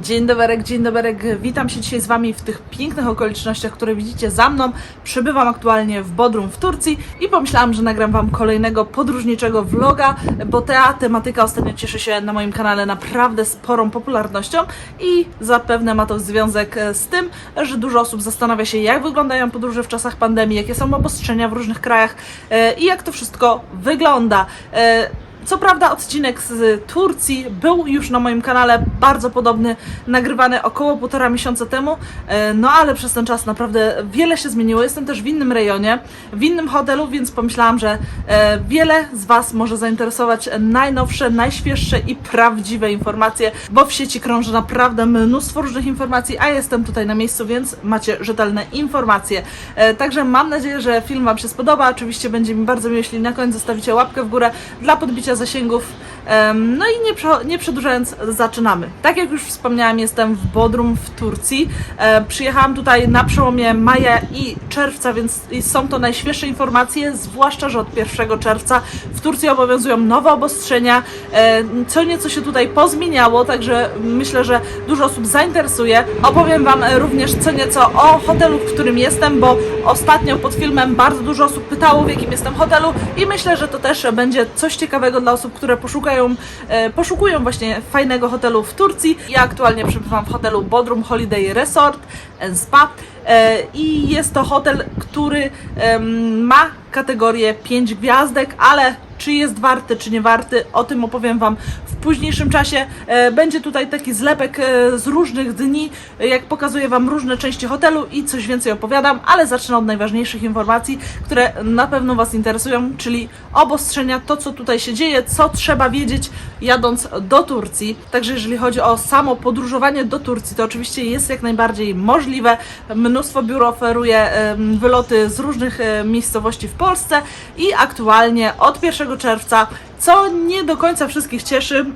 Dzień doberek, dzień doberek. Witam się dzisiaj z Wami w tych pięknych okolicznościach, które widzicie za mną. Przebywam aktualnie w Bodrum w Turcji i pomyślałam, że nagram Wam kolejnego podróżniczego vloga, bo ta tematyka ostatnio cieszy się na moim kanale naprawdę sporą popularnością i zapewne ma to związek e, z tym, że dużo osób zastanawia się, jak wyglądają podróże w czasach pandemii, jakie są obostrzenia w różnych krajach e, i jak to wszystko wygląda. Co prawda odcinek z Turcji był już na moim kanale bardzo podobny, nagrywany około półtora miesiąca temu, e, no ale przez ten czas naprawdę wiele się zmieniło. Jestem też w innym rejonie, w innym hotelu, więc pomyślałam, że e, wiele z Was może zainteresować najnowsze, najświeższe i prawdziwe informacje, bo w sieci krąży naprawdę mnóstwo różnych informacji, a jestem tutaj na miejscu, więc macie rzetelne informacje. E, Także mam nadzieję, że film Wam się spodoba. Oczywiście będzie mi bardzo miło, jeśli na koniec zostawicie łapkę w górę dla podbicia zasięgów. No i nie, nie przedłużając, zaczynamy. Tak jak już wspomniałam, jestem w Bodrum w Turcji. E, Przyjechałam tutaj na przełomie maja i czerwca, więc są to najświeższe informacje, zwłaszcza, że od 1 czerwca w Turcji obowiązują nowe obostrzenia. E, Co nieco się tutaj pozmieniało, także myślę, że dużo osób zainteresuje. Opowiem Wam również co nieco o hotelu, w którym jestem, bo ostatnio pod filmem bardzo dużo osób pytało, w jakim jestem hotelu i myślę, że to też będzie coś ciekawego dla osób, które poszukają, e, poszukują właśnie fajnego hotelu w Turcji. Ja aktualnie przebywam w hotelu Bodrum Holiday Resort Spa e, i jest to hotel, który ma kategorię 5 gwiazdek, ale czy jest warty, czy nie warty, o tym opowiem Wam w późniejszym czasie. E, Będzie tutaj taki zlepek e, z różnych dni, jak pokazuję Wam różne części hotelu i coś więcej opowiadam, ale zacznę od najważniejszych informacji, które na pewno Was interesują, czyli obostrzenia, to co tutaj się dzieje, co trzeba wiedzieć jadąc do Turcji. Także jeżeli chodzi o samo podróżowanie do Turcji, to oczywiście jest jak najbardziej możliwe. Mnóstwo biur oferuje wyloty z różnych e, miejscowości w Polsce i aktualnie od 1 czerwca, co nie do końca wszystkich cieszy,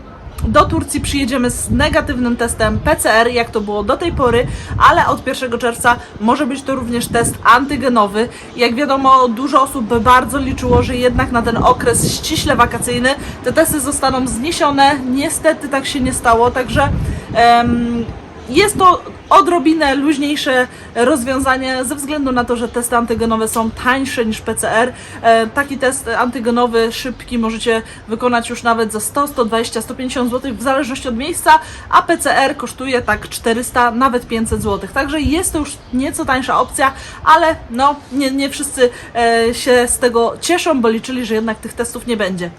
do Turcji przyjedziemy z negatywnym testem PCR, jak to było do tej pory, ale od 1 czerwca może być to również test antygenowy. Jak wiadomo, dużo osób bardzo liczyło, że jednak na ten okres ściśle wakacyjny te testy zostaną zniesione. Niestety tak się nie stało, także em, jest to odrobinę luźniejsze rozwiązanie ze względu na to, że testy antygenowe są tańsze niż PCR. E, taki test antygenowy szybki możecie wykonać już nawet za 100, 120, 150 zł w zależności od miejsca, a PCR kosztuje tak 400, nawet 500 zł. Także jest to już nieco tańsza opcja, ale no nie, nie wszyscy e, się z tego cieszą, bo liczyli, że jednak tych testów nie będzie.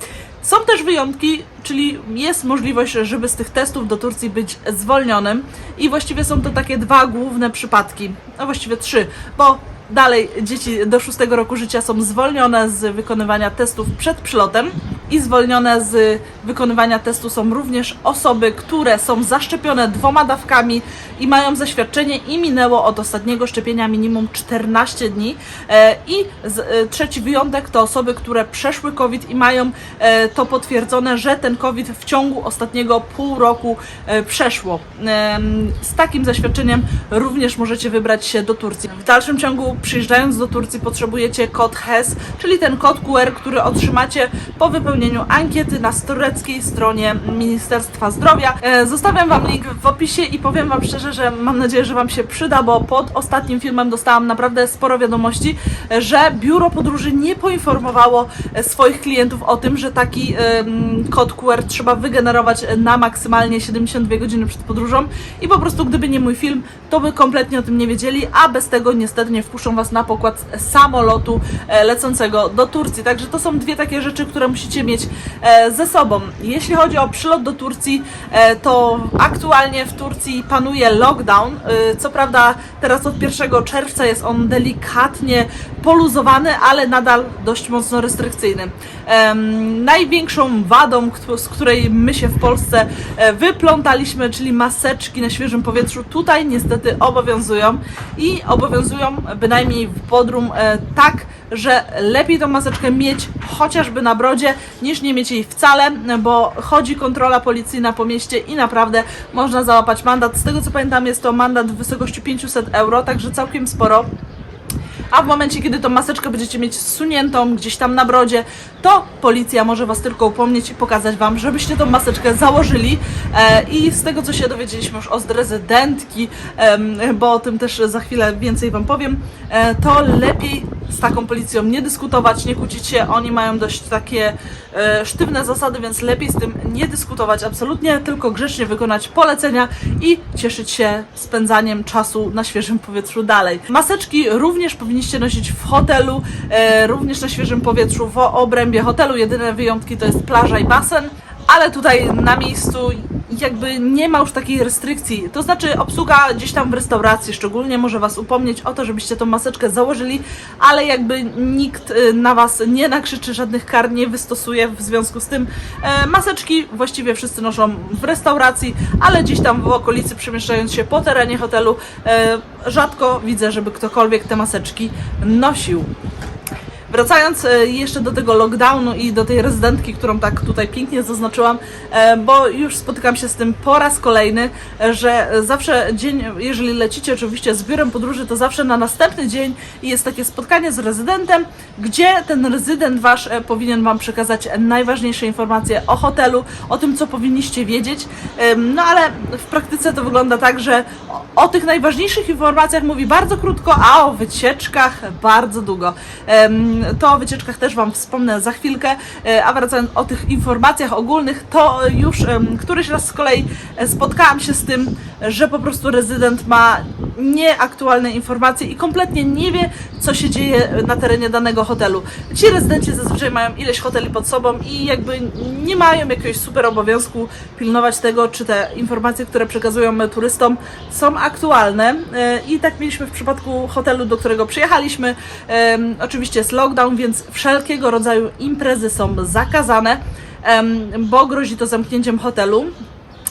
Są też wyjątki, czyli jest możliwość, żeby z tych testów do Turcji być zwolnionym i właściwie są to takie dwa główne przypadki, a właściwie trzy, bo dalej dzieci do 6 roku życia są zwolnione z wykonywania testów przed przylotem i zwolnione z wykonywania testu są również osoby, które są zaszczepione dwoma dawkami i mają zaświadczenie i minęło od ostatniego szczepienia minimum 14 dni. E, I e, trzeci wyjątek to osoby, które przeszły COVID i mają e, to potwierdzone, że ten COVID w ciągu ostatniego pół roku przeszło. Z takim zaświadczeniem również możecie wybrać się do Turcji. W dalszym ciągu przyjeżdżając do Turcji potrzebujecie kod HES, czyli ten kod QR, który otrzymacie po wypełnieniu ankiety na tureckiej stronie Ministerstwa Zdrowia. E, Zostawiam Wam link w opisie i powiem Wam szczerze, że mam nadzieję, że Wam się przyda, bo pod ostatnim filmem dostałam naprawdę sporo wiadomości, że biuro podróży nie poinformowało e, swoich klientów o tym, że taki kod QR trzeba wygenerować na maksymalnie 72 godziny przed podróżą i po prostu gdyby nie mój film, to by kompletnie o tym nie wiedzieli, a bez tego niestety nie wpuszczą Was na pokład samolotu e, lecącego do Turcji. Także to są dwie takie rzeczy, które musicie mieć e, ze sobą. Jeśli chodzi o przylot do Turcji, e, to aktualnie w Turcji panuje lockdown. Co prawda teraz od 1 czerwca jest on delikatnie poluzowany, ale nadal dość mocno restrykcyjny. Największą wadą, z której my się w Polsce wyplątaliśmy, czyli maseczki na świeżym powietrzu, tutaj niestety obowiązują i obowiązują bynajmniej w Bodrum e, tak, że lepiej tą maseczkę mieć chociażby na brodzie, niż nie mieć jej wcale, bo chodzi kontrola policyjna po mieście i naprawdę można załapać mandat. Z tego co pamiętam jest to mandat w wysokości 500 euro, także całkiem sporo. A w momencie, kiedy tą maseczkę będziecie mieć zsuniętą gdzieś tam na brodzie, to policja może Was tylko upomnieć i pokazać Wam, żebyście tą maseczkę założyli. E, I z tego, co się dowiedzieliśmy już od rezydentki, bo o tym też za chwilę więcej Wam powiem, e, to lepiej z taką policją nie dyskutować, nie kłócić się. Oni mają dość takie e, sztywne zasady, więc lepiej z tym nie dyskutować absolutnie, tylko grzecznie wykonać polecenia i cieszyć się spędzaniem czasu na świeżym powietrzu dalej. Maseczki również powinniście nosić w hotelu, e, również na świeżym powietrzu w obrębie hotelu. Jedyne wyjątki to jest plaża i basen. Ale tutaj na miejscu jakby nie ma już takiej restrykcji. To znaczy obsługa gdzieś tam w restauracji szczególnie może Was upomnieć o to, żebyście tą maseczkę założyli, ale jakby nikt y, na Was nie nakrzyczy, żadnych kar nie wystosuje w związku z tym. E, maseczki właściwie wszyscy noszą w restauracji, ale gdzieś tam w okolicy przemieszczając się po terenie hotelu e, rzadko widzę, żeby ktokolwiek te maseczki nosił. Wracając e, jeszcze do tego lockdownu i do tej rezydentki, którą tak tutaj pięknie zaznaczyłam, e, bo już spotykam się z tym po raz kolejny, e, że zawsze dzień, jeżeli lecicie oczywiście z biurem podróży, to zawsze na następny dzień jest takie spotkanie z rezydentem, gdzie ten rezydent wasz powinien wam przekazać najważniejsze informacje o hotelu, o tym, co powinniście wiedzieć. No ale w praktyce to wygląda tak, że o tych najważniejszych informacjach mówi bardzo krótko, a o wycieczkach bardzo długo. To o wycieczkach też Wam wspomnę za chwilkę, E, a wracając o tych informacjach ogólnych, to już któryś raz z kolei e, spotkałam się z tym, że po prostu rezydent ma nieaktualne informacje i kompletnie nie wie, co się dzieje na terenie danego hotelu. Ci rezydenci zazwyczaj mają ileś hoteli pod sobą i jakby nie mają jakiegoś super obowiązku pilnować tego, czy te informacje, które przekazują turystom są aktualne. E, I tak mieliśmy w przypadku hotelu, do którego przyjechaliśmy. Oczywiście jest lockdown, więc wszelkiego rodzaju imprezy są zakazane, bo grozi to zamknięciem hotelu.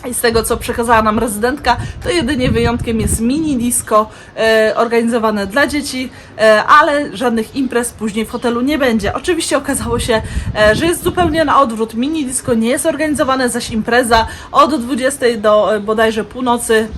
I z tego, co przekazała nam rezydentka, to jedynie wyjątkiem jest mini disco e, organizowane dla dzieci, e, ale żadnych imprez później w hotelu nie będzie. Oczywiście okazało się, e, że jest zupełnie na odwrót. Mini disco nie jest organizowane, zaś impreza od 20 do e, bodajże północy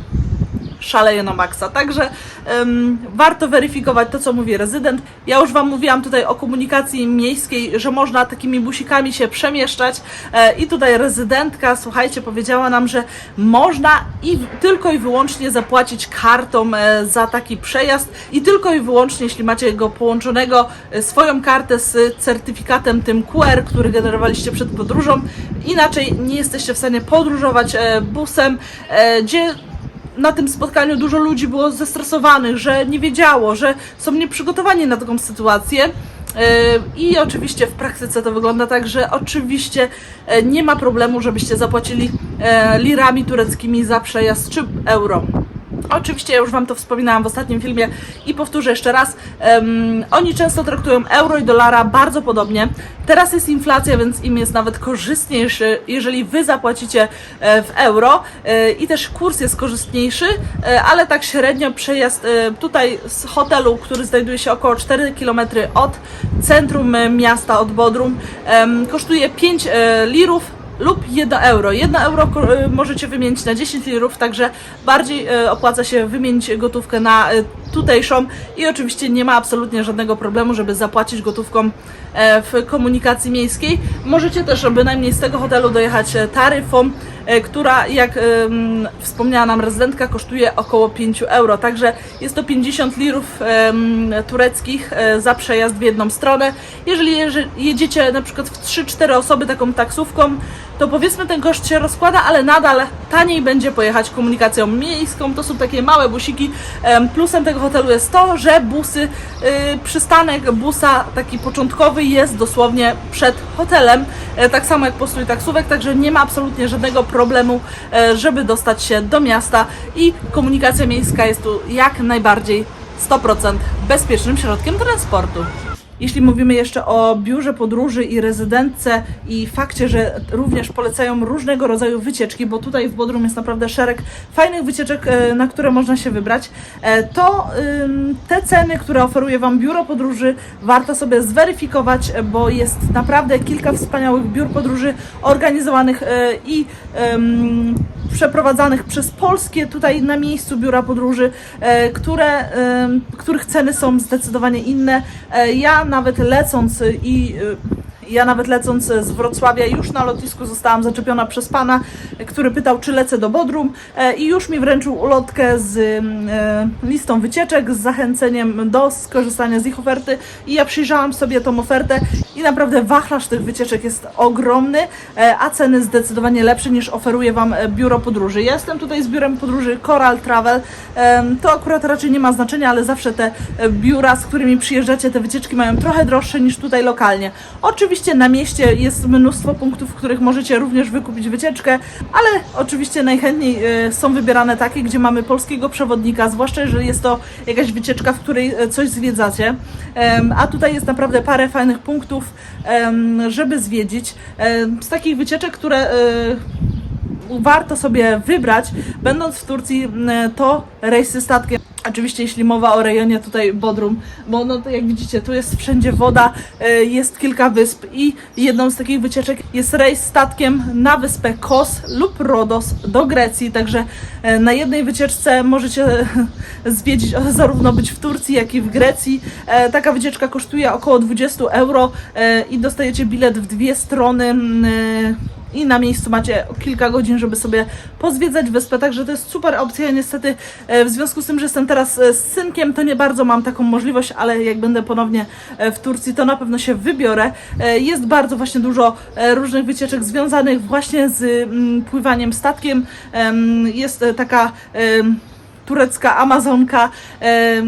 szaleje na maksa. Także em, warto weryfikować to, co mówi rezydent. Ja już Wam mówiłam tutaj o komunikacji miejskiej, że można takimi busikami się przemieszczać e, i tutaj rezydentka, słuchajcie, powiedziała nam, że można i tylko i wyłącznie zapłacić kartą e, za taki przejazd i tylko i wyłącznie, jeśli macie go połączonego e, swoją kartę z certyfikatem tym QR, który generowaliście przed podróżą. Inaczej nie jesteście w stanie podróżować e, busem, e, gdzie na tym spotkaniu dużo ludzi było zestresowanych, że nie wiedziało, że są nieprzygotowani na taką sytuację. Yy, I oczywiście w praktyce to wygląda tak, że oczywiście e, nie ma problemu, żebyście zapłacili e, lirami tureckimi za przejazd czy euro. Oczywiście ja już Wam to wspominałam w ostatnim filmie i powtórzę jeszcze raz. Em, oni często traktują euro i dolara bardzo podobnie. Teraz jest inflacja, więc im jest nawet korzystniejszy, jeżeli Wy zapłacicie e, w euro e, i też kurs jest korzystniejszy, e, ale tak średnio przejazd tutaj z hotelu, który znajduje się około 4 km od centrum miasta, od Bodrum, em, kosztuje 5 e, lirów lub 1 euro. 1 euro y, możecie wymienić na 10 lirów, także bardziej y, opłaca się wymienić gotówkę na y, tutejszą i oczywiście nie ma absolutnie żadnego problemu, żeby zapłacić gotówką e, w komunikacji miejskiej. Możecie też bynajmniej z tego hotelu dojechać e, taryfą, która jak wspomniała nam rezydentka kosztuje około 5 euro, także jest to 50 lirów tureckich e, za przejazd w jedną stronę. Jeżeli jeże- jedziecie na przykład w 3-4 osoby taką taksówką, to powiedzmy ten koszt się rozkłada, ale nadal taniej będzie pojechać komunikacją miejską. To są takie małe busiki. Em, Plusem tego hotelu jest to, że busy, y, przystanek busa taki początkowy jest dosłownie przed hotelem, e, tak samo jak postój taksówek, także nie ma absolutnie żadnego problemu, e, żeby dostać się do miasta i komunikacja miejska jest tu jak najbardziej 100% bezpiecznym środkiem transportu. Jeśli mówimy jeszcze o biurze podróży i rezydentce i fakcie, że również polecają różnego rodzaju wycieczki, bo tutaj w Bodrum jest naprawdę szereg fajnych wycieczek, e, na które można się wybrać, e, to te ceny, które oferuje Wam biuro podróży, warto sobie zweryfikować, bo jest naprawdę kilka wspaniałych biur podróży organizowanych e, i przeprowadzanych przez polskie tutaj na miejscu biura podróży, które, których ceny są zdecydowanie inne. Ja nawet lecąc i e, ja nawet lecąc z Wrocławia już na lotnisku zostałam zaczepiona przez pana, który pytał, czy lecę do Bodrum e, i już mi wręczył ulotkę z mm, e, listą wycieczek, z zachęceniem do skorzystania z ich oferty i ja przyjrzałam sobie tą ofertę i naprawdę wachlarz tych wycieczek jest ogromny, e, a ceny zdecydowanie lepsze niż oferuje Wam biuro podróży. Ja jestem tutaj z biurem podróży Coral Travel, to akurat raczej nie ma znaczenia, ale zawsze te biura, z którymi przyjeżdżacie, te wycieczki mają trochę droższe niż tutaj lokalnie. Oczywiście na mieście jest mnóstwo punktów, w których możecie również wykupić wycieczkę, ale oczywiście najchętniej e, są wybierane takie, gdzie mamy polskiego przewodnika, zwłaszcza jeżeli jest to jakaś wycieczka, w której e, coś zwiedzacie. A tutaj jest naprawdę parę fajnych punktów, żeby zwiedzić. Z takich wycieczek, które e, warto sobie wybrać, będąc w Turcji, to rejsy statkiem. Oczywiście, jeśli mowa o rejonie tutaj Bodrum, bo no to jak widzicie, tu jest wszędzie woda, e, jest kilka wysp i jedną z takich wycieczek jest rejs statkiem na wyspę Kos lub Rodos do Grecji, także e, na jednej wycieczce możecie zwiedzić, zarówno być w Turcji, jak i w Grecji. E, Taka wycieczka kosztuje około 20 euro i dostajecie bilet w dwie strony. I na miejscu macie kilka godzin, żeby sobie pozwiedzać wyspę, także to jest super opcja. Ja niestety e, w związku z tym, że jestem teraz e, z synkiem, to nie bardzo mam taką możliwość, ale jak będę ponownie e, w Turcji, to na pewno się wybiorę. Jest bardzo właśnie dużo różnych wycieczek związanych właśnie z mm, pływaniem statkiem. Em, Jest taka turecka Amazonka,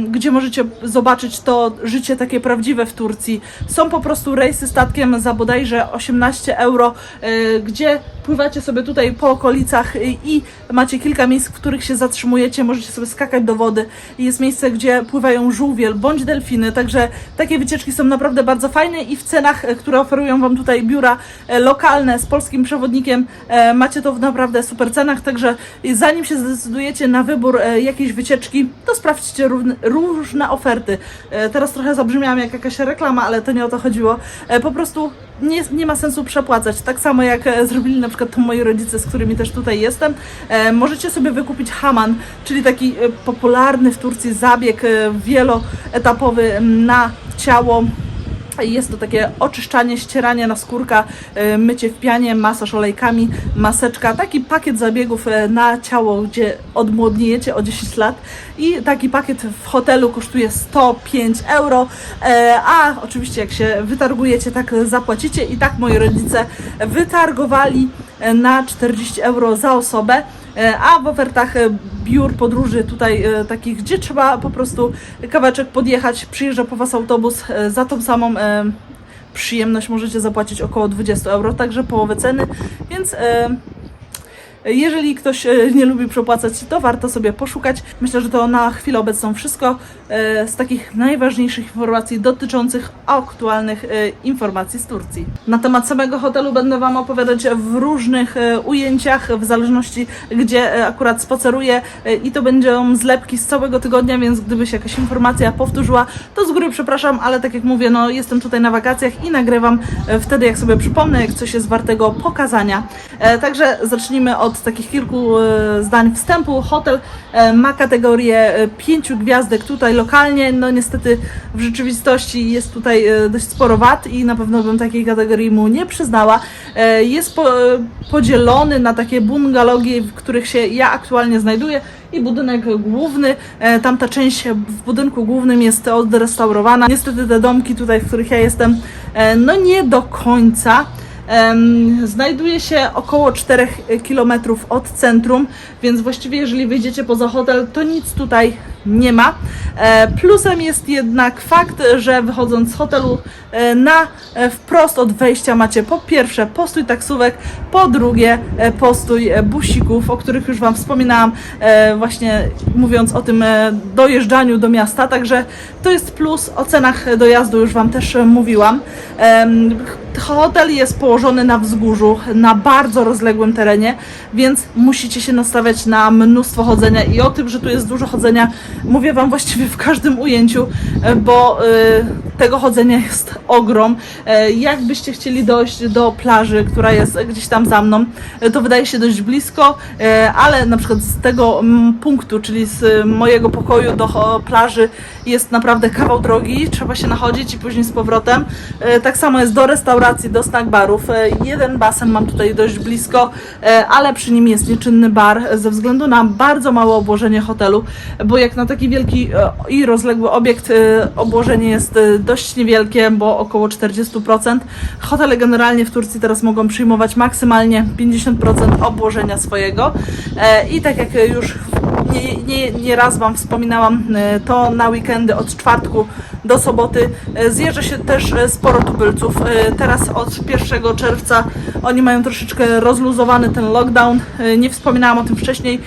gdzie możecie zobaczyć to życie takie prawdziwe w Turcji. Są po prostu rejsy statkiem za bodajże 18 euro, e, gdzie pływacie sobie tutaj po okolicach i, macie kilka miejsc, w których się zatrzymujecie, możecie sobie skakać do wody. Jest miejsce, gdzie pływają żółwiel bądź delfiny, także takie wycieczki są naprawdę bardzo fajne i w cenach, e, które oferują Wam tutaj biura e, lokalne z polskim przewodnikiem, e, macie to w naprawdę super cenach, także zanim się zdecydujecie na wybór jakiejś wycieczki, to sprawdźcie różne oferty. Teraz trochę zabrzmiałam jak jakaś reklama, ale to nie o to chodziło. Po prostu nie, nie ma sensu przepłacać. Tak samo jak e, zrobili na przykład to moi rodzice, z którymi też tutaj jestem. E, możecie sobie wykupić haman, czyli taki e, popularny w Turcji zabieg e, wieloetapowy na ciało. Jest to takie oczyszczanie, ścieranie na skórka, e, mycie w pianie, masaż olejkami, maseczka, taki pakiet zabiegów e, na ciało, gdzie odmłodniejecie o 10 lat. I taki pakiet w hotelu kosztuje 105 euro, e, a oczywiście jak się wytargujecie, tak zapłacicie. I tak moi rodzice wytargowali na 40 euro za osobę. E, A w ofertach e, biur podróży tutaj e, takich, gdzie trzeba po prostu kawałeczek podjechać, przyjeżdża po Was autobus, za tą samą przyjemność możecie zapłacić około 20 euro, także połowę ceny, więc jeżeli ktoś e, nie lubi przepłacać, to warto sobie poszukać. Myślę, że to na chwilę obecną wszystko e, z takich najważniejszych informacji dotyczących aktualnych e, informacji z Turcji. Na temat samego hotelu będę Wam opowiadać w różnych ujęciach, w zależności gdzie akurat spaceruję i to będą zlepki z całego tygodnia, więc gdyby się jakaś informacja powtórzyła, to z góry przepraszam, ale tak jak mówię, no jestem tutaj na wakacjach i nagrywam wtedy, jak sobie przypomnę, jak coś jest wartego pokazania. Także zacznijmy od takich kilku e, zdań wstępu. Hotel e, ma kategorię e, pięciu gwiazdek tutaj lokalnie. No niestety w rzeczywistości jest tutaj dość sporo wad i na pewno bym takiej kategorii mu nie przyznała. Jest po, podzielony na takie bungalogi, w których się ja aktualnie znajduję i budynek główny. Tamta część w budynku głównym jest odrestaurowana. Niestety te domki tutaj, w których ja jestem, no nie do końca. Znajduje się około 4 km od centrum, więc właściwie jeżeli wyjdziecie poza hotel, to nic tutaj nie ma. E, Plusem jest jednak fakt, że wychodząc z hotelu e, na e, wprost od wejścia macie po pierwsze postój taksówek, po drugie postój busików, o których już Wam wspominałam właśnie mówiąc o tym dojeżdżaniu do miasta, także to jest plus. O cenach dojazdu już Wam też mówiłam. Hotel jest położony na wzgórzu, na bardzo rozległym terenie, więc musicie się nastawiać na mnóstwo chodzenia i o tym, że tu jest dużo chodzenia, mówię Wam właściwie w każdym ujęciu, e, bo e, tego chodzenia jest ogrom. E, Jakbyście chcieli dojść do plaży, która jest gdzieś tam za mną, to wydaje się dość blisko, ale na przykład z tego punktu, czyli z mojego pokoju do plaży jest naprawdę kawał drogi, trzeba się nachodzić i później z powrotem. Tak samo jest do restauracji, do snack barów. E, Jeden basen mam tutaj dość blisko, e, ale przy nim jest nieczynny bar ze względu na bardzo małe obłożenie hotelu, bo jak na taki wielki e, i rozległy obiekt obłożenie jest dość niewielkie, bo około 40%. Hotele generalnie w Turcji teraz mogą przyjmować maksymalnie 50% obłożenia swojego i tak jak już nie, nie, nie raz Wam wspominałam, e, to na weekendy od czwartku do soboty e, zjeżdża się też e, sporo tubylców. Teraz od 1 czerwca oni mają troszeczkę rozluzowany ten lockdown. Nie wspominałam o tym wcześniej,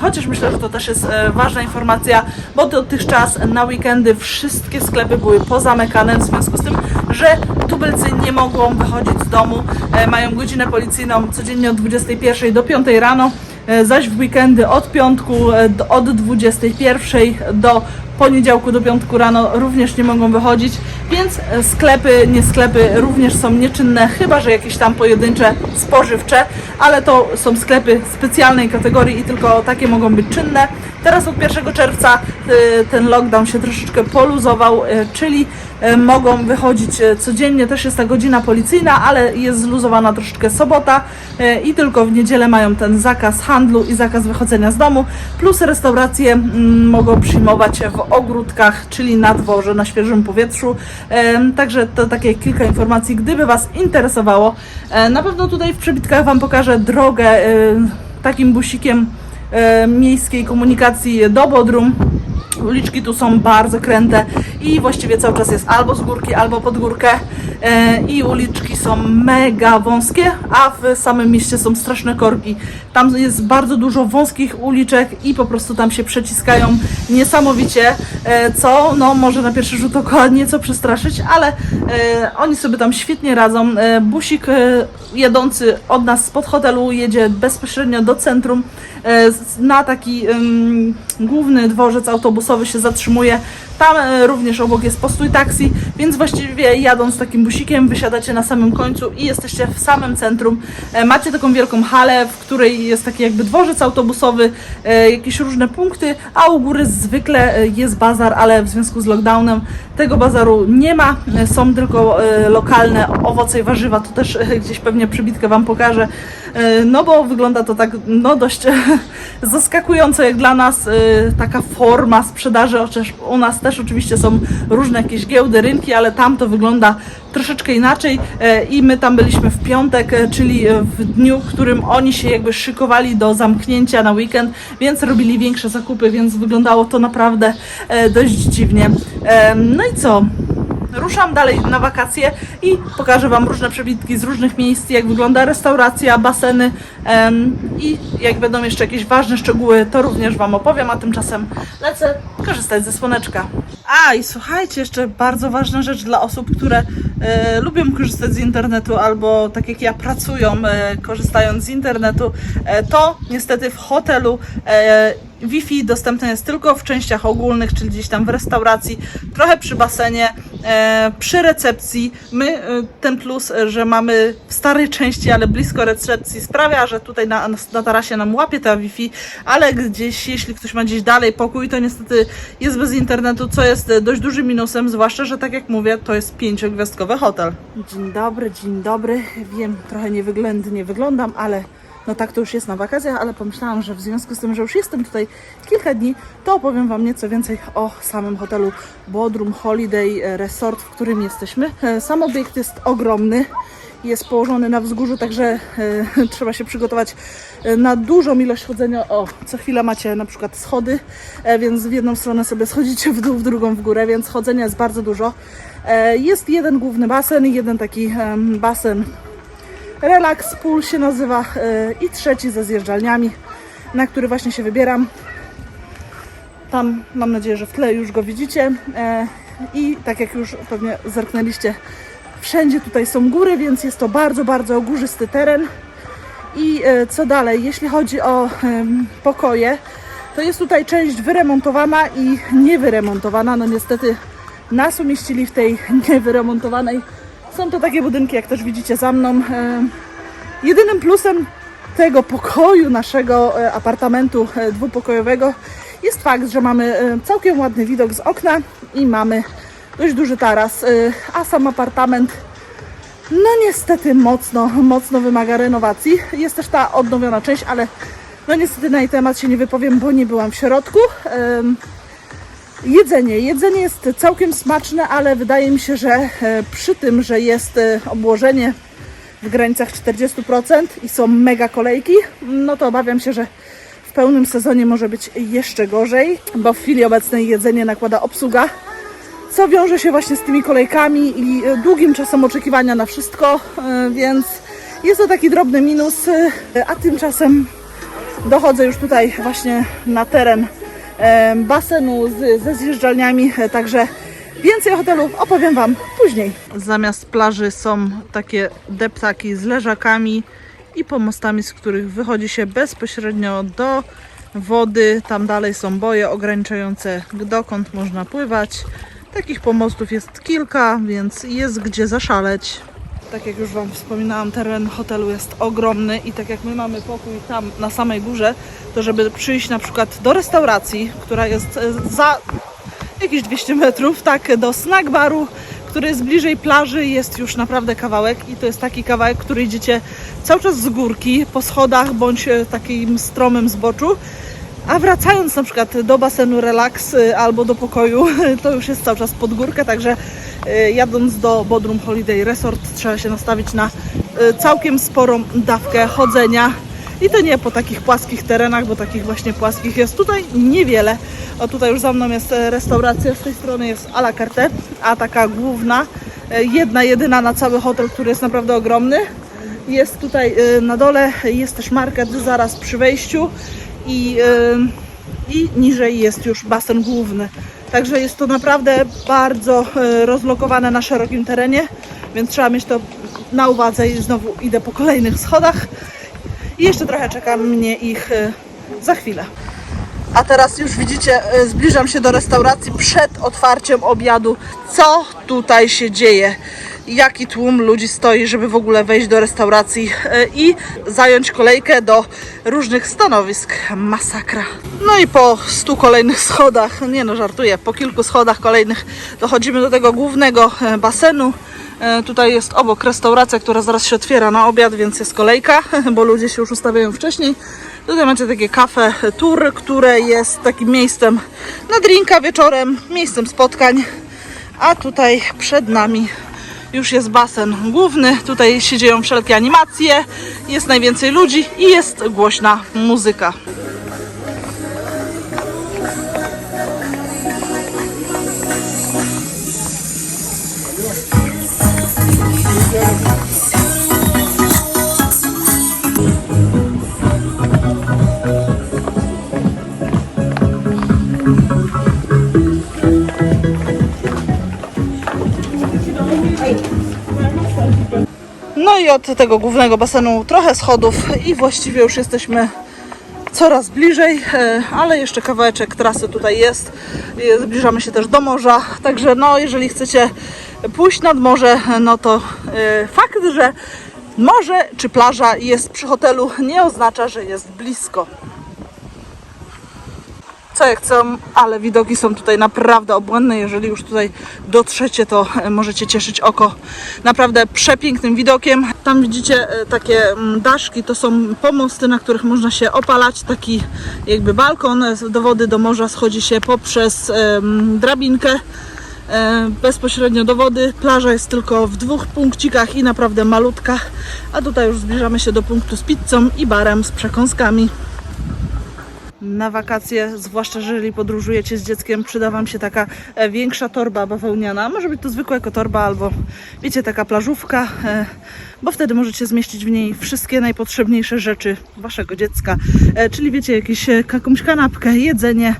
chociaż myślę, że to też jest ważna informacja, bo dotychczas na weekendy wszystkie sklepy były pozamykane w związku z tym, że tubylcy nie mogą wychodzić z domu. Mają godzinę policyjną codziennie od 21 do 5 rano. E, zaś w weekendy od piątku e, od 21 do poniedziałku do piątku rano również nie mogą wychodzić, więc e, sklepy, nie sklepy również są nieczynne, chyba że jakieś tam pojedyncze spożywcze, ale to są sklepy specjalnej kategorii i tylko takie mogą być czynne. Teraz od 1 czerwca e, ten lockdown się troszeczkę poluzował, e, czyli e, mogą wychodzić codziennie, też jest ta godzina policyjna, ale jest zluzowana troszeczkę sobota i tylko w niedzielę mają ten zakaz handlu i zakaz wychodzenia z domu, plus restauracje mm, mogą przyjmować w ogródkach, czyli na dworze, na świeżym powietrzu. Także to takie kilka informacji, gdyby Was interesowało. E, Na pewno tutaj w przebitkach Wam pokażę drogę takim busikiem miejskiej komunikacji do Bodrum. Uliczki tu są bardzo kręte i właściwie cały czas jest albo z górki, albo pod górkę e, i uliczki są mega wąskie, a w samym mieście są straszne korki. Tam jest bardzo dużo wąskich uliczek i po prostu tam się przeciskają niesamowicie, e, co no może na pierwszy rzut oka nieco przestraszyć, ale e, oni sobie tam świetnie radzą. Busik jadący od nas spod hotelu jedzie bezpośrednio do centrum na taki główny dworzec autobusowy się zatrzymuje. Tam e, również obok jest postój taksi, więc właściwie jadąc takim busikiem wysiadacie na samym końcu i jesteście w samym centrum. E, Macie taką wielką halę, w której jest taki jakby dworzec autobusowy, e, jakieś różne punkty, a u góry zwykle jest bazar, ale w związku z lockdownem tego bazaru nie ma. Są tylko lokalne owoce i warzywa, to też gdzieś pewnie przybitkę Wam pokażę. No bo wygląda to tak no dość zaskakująco jak dla nas taka forma sprzedaży, chociaż u nas też oczywiście są różne jakieś giełdy, rynki, ale tam to wygląda troszeczkę inaczej e, i my tam byliśmy w piątek, e, czyli w dniu, w którym oni się jakby szykowali do zamknięcia na weekend, więc robili większe zakupy, więc wyglądało to naprawdę e, dość dziwnie. No i co? Ruszam dalej na wakacje i pokażę Wam różne przebitki z różnych miejsc, jak wygląda restauracja, baseny em, i jak będą jeszcze jakieś ważne szczegóły, to również Wam opowiem, a tymczasem lecę korzystać ze słoneczka. A i słuchajcie, jeszcze bardzo ważna rzecz dla osób, które e, lubią korzystać z internetu albo tak jak ja pracują e, korzystając z internetu, e, to niestety w hotelu e, Wi-Fi dostępne jest tylko w częściach ogólnych, czyli gdzieś tam w restauracji, trochę przy basenie, e, przy recepcji. My e, ten plus, e, że mamy w starej części, ale blisko recepcji sprawia, że tutaj na, na tarasie nam łapie ta Wi-Fi, ale gdzieś, jeśli ktoś ma gdzieś dalej pokój, to niestety jest bez internetu, co jest dość dużym minusem, zwłaszcza, że tak jak mówię, to jest pięciogwiazdkowy hotel. Dzień dobry, dzień dobry. Wiem, trochę niewyględnie wyglądam, ale no tak to już jest na wakacjach, ale pomyślałam, że w związku z tym, że już jestem tutaj kilka dni, to opowiem Wam nieco więcej o samym hotelu Bodrum Holiday Resort, w którym jesteśmy. E, Sam obiekt jest ogromny jest położony na wzgórzu, także e, trzeba się przygotować e, na dużą ilość chodzenia. O, co chwilę macie na przykład schody, więc w jedną stronę sobie schodzicie w dół, w drugą w górę, więc chodzenia jest bardzo dużo. Jest jeden główny basen i jeden taki basen Relax Pool się nazywa e, i trzeci ze zjeżdżalniami, na który właśnie się wybieram. Tam mam nadzieję, że w tle już go widzicie. E, I tak jak już pewnie zerknęliście, wszędzie tutaj są góry, więc jest to bardzo, bardzo górzysty teren. I e, co dalej? Jeśli chodzi o pokoje, to jest tutaj część wyremontowana i niewyremontowana. No niestety nas umieścili w tej niewyremontowanej. Są to takie budynki, jak też widzicie za mną. Em, Jedynym plusem tego pokoju, naszego e, apartamentu e, dwupokojowego jest fakt, że mamy e, całkiem ładny widok z okna i mamy dość duży taras, e, a sam apartament no niestety mocno, mocno wymaga renowacji. Jest też ta odnowiona część, ale no niestety na jej temat się nie wypowiem, bo nie byłam w środku. Jedzenie. Jedzenie jest całkiem smaczne, ale wydaje mi się, że e, przy tym, że jest e, obłożenie w granicach 40% i są mega kolejki, no to obawiam się, że w pełnym sezonie może być jeszcze gorzej, bo w chwili obecnej jedzenie nakłada obsługa, co wiąże się właśnie z tymi kolejkami i e, długim czasem oczekiwania na wszystko, więc jest to taki drobny minus, a tymczasem dochodzę już tutaj właśnie na teren basenu z, ze zjeżdżalniami, e, także więcej o hotelu opowiem Wam później. Zamiast plaży są takie deptaki z leżakami i pomostami, z których wychodzi się bezpośrednio do wody. Tam dalej są boje ograniczające dokąd można pływać. Takich pomostów jest kilka, więc jest gdzie zaszaleć. Tak jak już Wam wspominałam, teren hotelu jest ogromny i tak jak my mamy pokój tam na samej górze, to żeby przyjść na przykład do restauracji, która jest e, za jakieś 200 metrów, tak, do snack baru, który jest bliżej plaży, jest już naprawdę kawałek i to jest taki kawałek, który idziecie cały czas z górki, po schodach bądź e, takim stromym zboczu. A wracając na przykład do basenu Relax y, albo do pokoju, to już jest cały czas pod górkę, także jadąc do Bodrum Holiday Resort trzeba się nastawić na y, całkiem sporą dawkę chodzenia. I to nie po takich płaskich terenach, bo takich właśnie płaskich jest tutaj niewiele. O tutaj już za mną jest e, restauracja, z tej strony jest à la carte, a taka główna, e, jedna, jedyna na cały hotel, który jest naprawdę ogromny. Jest tutaj e, na dole, jest też market zaraz przy wejściu i, i niżej jest już basen główny. Także jest to naprawdę bardzo y, rozlokowane na szerokim terenie, więc trzeba mieć to na uwadze i znowu idę po kolejnych schodach. I jeszcze trochę czeka mnie ich y, za chwilę. A teraz już widzicie, y, zbliżam się do restauracji przed otwarciem obiadu. Co tutaj się dzieje? Jaki tłum ludzi stoi, żeby w ogóle wejść do restauracji y, i zająć kolejkę do różnych stanowisk. Masakra. No i po stu kolejnych schodach, nie no żartuję, po kilku schodach kolejnych dochodzimy do tego głównego e, basenu. E, Tutaj jest obok restauracja, która zaraz się otwiera na obiad, więc jest kolejka, bo ludzie się już ustawiają wcześniej. Tutaj macie takie kafe tour, które jest takim miejscem na drinka wieczorem, miejscem spotkań. A tutaj przed nami już jest basen główny. Tutaj się dzieją wszelkie animacje, jest najwięcej ludzi i jest głośna muzyka. No i od tego głównego basenu trochę schodów i właściwie już jesteśmy coraz bliżej, e, ale jeszcze kawałeczek trasy tutaj jest. E, Zbliżamy się też do morza, także no jeżeli chcecie pójść nad morze, no to e, fakt, że morze czy plaża jest przy hotelu nie oznacza, że jest blisko. Co jak chcą, ale widoki są tutaj naprawdę obłędne. Jeżeli już tutaj dotrzecie, to e, możecie cieszyć oko naprawdę przepięknym widokiem. Tam widzicie e, takie mm, daszki, to są pomosty, na których można się opalać. Taki jakby balkon E, do wody, do morza schodzi się poprzez em, drabinkę. e, bezpośrednio do wody. Plaża jest tylko w dwóch punkcikach i naprawdę malutka, a tutaj już zbliżamy się do punktu z pizzą i barem z przekąskami. Na wakacje, zwłaszcza jeżeli podróżujecie z dzieckiem, przyda Wam się taka e, większa torba bawełniana. Może być to zwykła ekotorba albo, wiecie, taka plażówka, e, bo wtedy możecie zmieścić w niej wszystkie najpotrzebniejsze rzeczy Waszego dziecka. E, czyli wiecie, jakieś, jakąś kanapkę, jedzenie,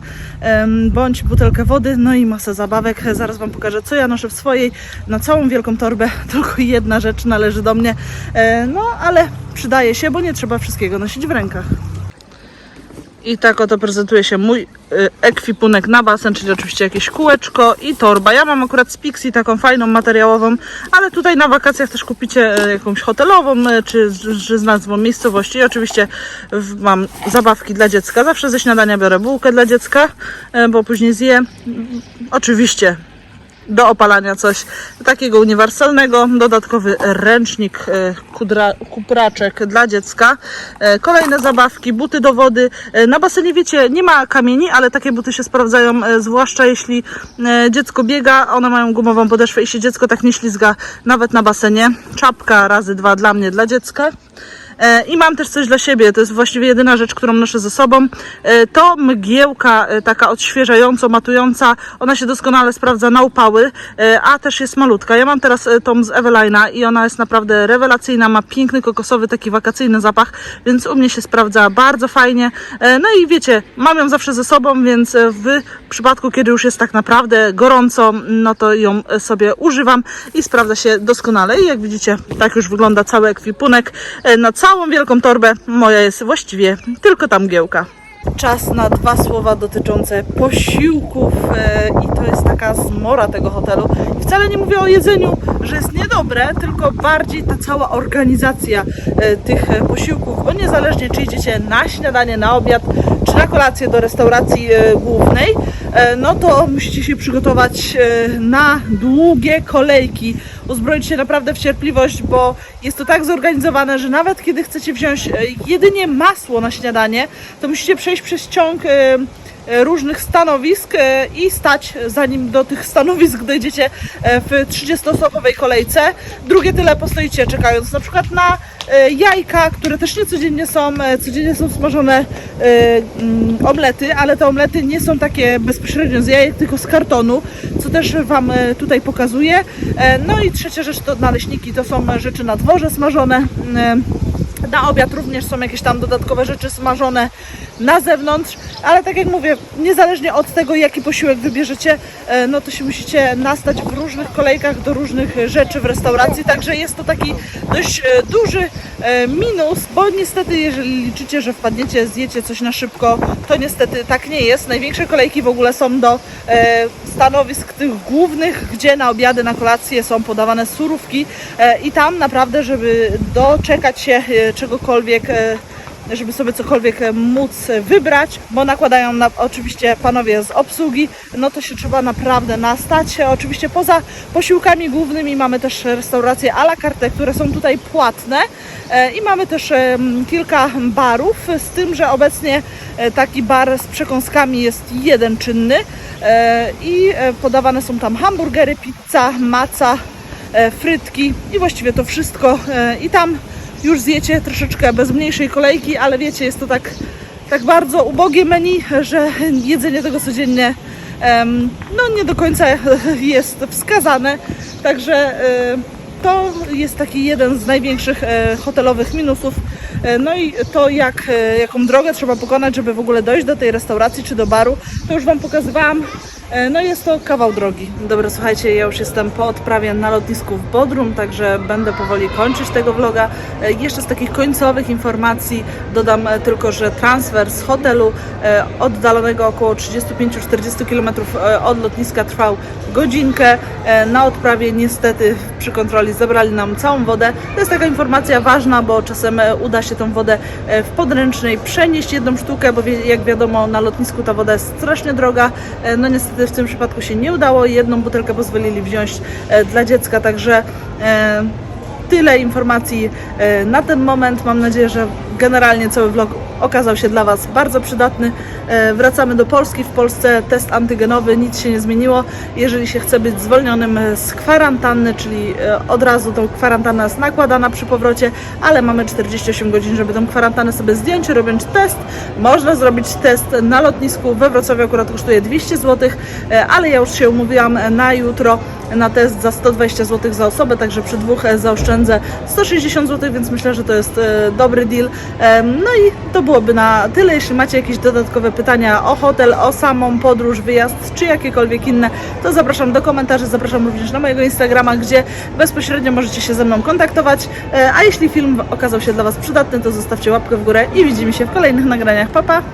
bądź butelkę wody, no i masę zabawek. Zaraz Wam pokażę, co ja noszę w swojej. Na całą wielką torbę tylko jedna rzecz należy do mnie. No, ale przydaje się, bo nie trzeba wszystkiego nosić w rękach. I tak oto prezentuje się mój y, ekwipunek na basen, czyli oczywiście jakieś kółeczko i torba. Ja mam akurat z Pixi taką fajną materiałową, ale tutaj na wakacjach też kupicie y, jakąś hotelową, y, czy, czy z nazwą miejscowości. I oczywiście mam zabawki dla dziecka. Zawsze ze śniadania biorę bułkę dla dziecka, bo później zje. Oczywiście do opalania coś takiego uniwersalnego, dodatkowy ręcznik, e, kudra, kupraczek dla dziecka, e, kolejne zabawki, buty do wody. E, Na basenie wiecie, nie ma kamieni, ale takie buty się sprawdzają, zwłaszcza jeśli dziecko biega, one mają gumową podeszwę i się dziecko tak nie ślizga nawet na basenie. Czapka razy dwa dla mnie, dla dziecka. E, I mam też coś dla siebie, to jest właściwie jedyna rzecz, którą noszę ze sobą. E, To mgiełka e, taka odświeżająco, matująca, ona się doskonale sprawdza na upały, a też jest malutka. Ja mam teraz tą z Evelina i ona jest naprawdę rewelacyjna, ma piękny kokosowy taki wakacyjny zapach, więc u mnie się sprawdza bardzo fajnie. No i wiecie, mam ją zawsze ze sobą, więc w przypadku, kiedy już jest tak naprawdę gorąco, no to ją sobie używam i sprawdza się doskonale. I jak widzicie, tak już wygląda cały ekwipunek. Na całą wielką torbę moja jest właściwie tylko ta mgiełka. Czas na dwa słowa dotyczące posiłków e, i to jest taka zmora tego hotelu. I wcale nie mówię o jedzeniu, że jest niedobre, tylko bardziej ta cała organizacja e, tych posiłków, bo niezależnie czy idziecie na śniadanie, na obiad, czy na kolację do restauracji e, głównej, no to musicie się przygotować na długie kolejki, uzbroić się naprawdę w cierpliwość, bo jest to tak zorganizowane, że nawet kiedy chcecie wziąć e, jedynie masło na śniadanie, to musicie przejść przez ciąg e, e, różnych stanowisk i stać zanim do tych stanowisk dojdziecie w 30-osobowej kolejce. Drugie tyle postoicie czekając na przykład na jajka, które też nie codziennie są, e, codziennie są smażone e, mm, omlety, ale te omlety nie są takie bezpośrednio z jajek, tylko z kartonu, co też Wam e, tutaj pokazuję. E, No i trzecia rzecz to naleśniki, to są e, rzeczy na dworze smażone. Na obiad również są jakieś tam dodatkowe rzeczy smażone na zewnątrz, ale tak jak mówię, niezależnie od tego, jaki posiłek wybierzecie, e, no to się musicie nastać w różnych kolejkach do różnych rzeczy w restauracji, także jest to taki dość e, duży minus, bo niestety, jeżeli liczycie, że wpadniecie, zjecie coś na szybko, to niestety tak nie jest. Największe kolejki w ogóle są do e, stanowisk tych głównych, gdzie na obiady, na kolacje są podawane surówki e, i tam naprawdę, żeby doczekać się e, czegokolwiek, e, żeby sobie cokolwiek e, móc e, wybrać, bo nakładają na, oczywiście panowie z obsługi, no to się trzeba naprawdę nastać. E, Oczywiście poza posiłkami głównymi mamy też restauracje à la carte, które są tutaj płatne. I mamy też kilka barów, z tym, że obecnie taki bar z przekąskami jest jeden czynny. I podawane są tam hamburgery, pizza, maca, frytki i właściwie to wszystko. I tam już zjecie troszeczkę bez mniejszej kolejki, ale wiecie, jest to tak, tak bardzo ubogie menu, że jedzenie tego codziennie no nie do końca jest wskazane, także e, to jest taki jeden z największych e, hotelowych minusów. E, No i to, jak, jaką drogę trzeba pokonać, żeby w ogóle dojść do tej restauracji czy do baru, to już Wam pokazywałam. E, No jest to kawał drogi. Dobra, słuchajcie, ja już jestem po odprawie na lotnisku w Bodrum, także będę powoli kończyć tego vloga. E, Jeszcze z takich końcowych informacji dodam e, tylko, że transfer z hotelu oddalonego około 35-40 km od lotniska trwał godzinkę. Na odprawie niestety przy kontroli zabrali nam całą wodę. To jest taka informacja ważna, bo czasem uda się tą wodę w podręcznej przenieść jedną sztukę, bo jak wiadomo na lotnisku ta woda jest strasznie droga. No niestety w tym przypadku się nie udało. Jedną butelkę pozwolili wziąć e, dla dziecka, także e, tyle informacji e, na ten moment. Mam nadzieję, że generalnie cały vlog okazał się dla Was bardzo przydatny. E, Wracamy do Polski. W Polsce test antygenowy, nic się nie zmieniło. Jeżeli się chce być zwolnionym z kwarantanny, czyli e, od razu tą kwarantannę jest nakładana przy powrocie, ale mamy 48 godzin, żeby tą kwarantannę sobie zdjąć, robiąc test. Można zrobić test na lotnisku. We Wrocławiu akurat kosztuje 200 zł, e, ale ja już się umówiłam na jutro na test za 120 zł za osobę, także przy dwóch zaoszczędzę 160 zł, więc myślę, że to jest dobry deal. No i to byłoby na tyle. Jeśli macie jakieś dodatkowe pytania o hotel, o samą podróż, wyjazd, czy jakiekolwiek inne, to zapraszam do komentarzy, zapraszam również na mojego Instagrama, gdzie bezpośrednio możecie się ze mną kontaktować. E, A jeśli film okazał się dla Was przydatny, to zostawcie łapkę w górę i widzimy się w kolejnych nagraniach. Pa, pa!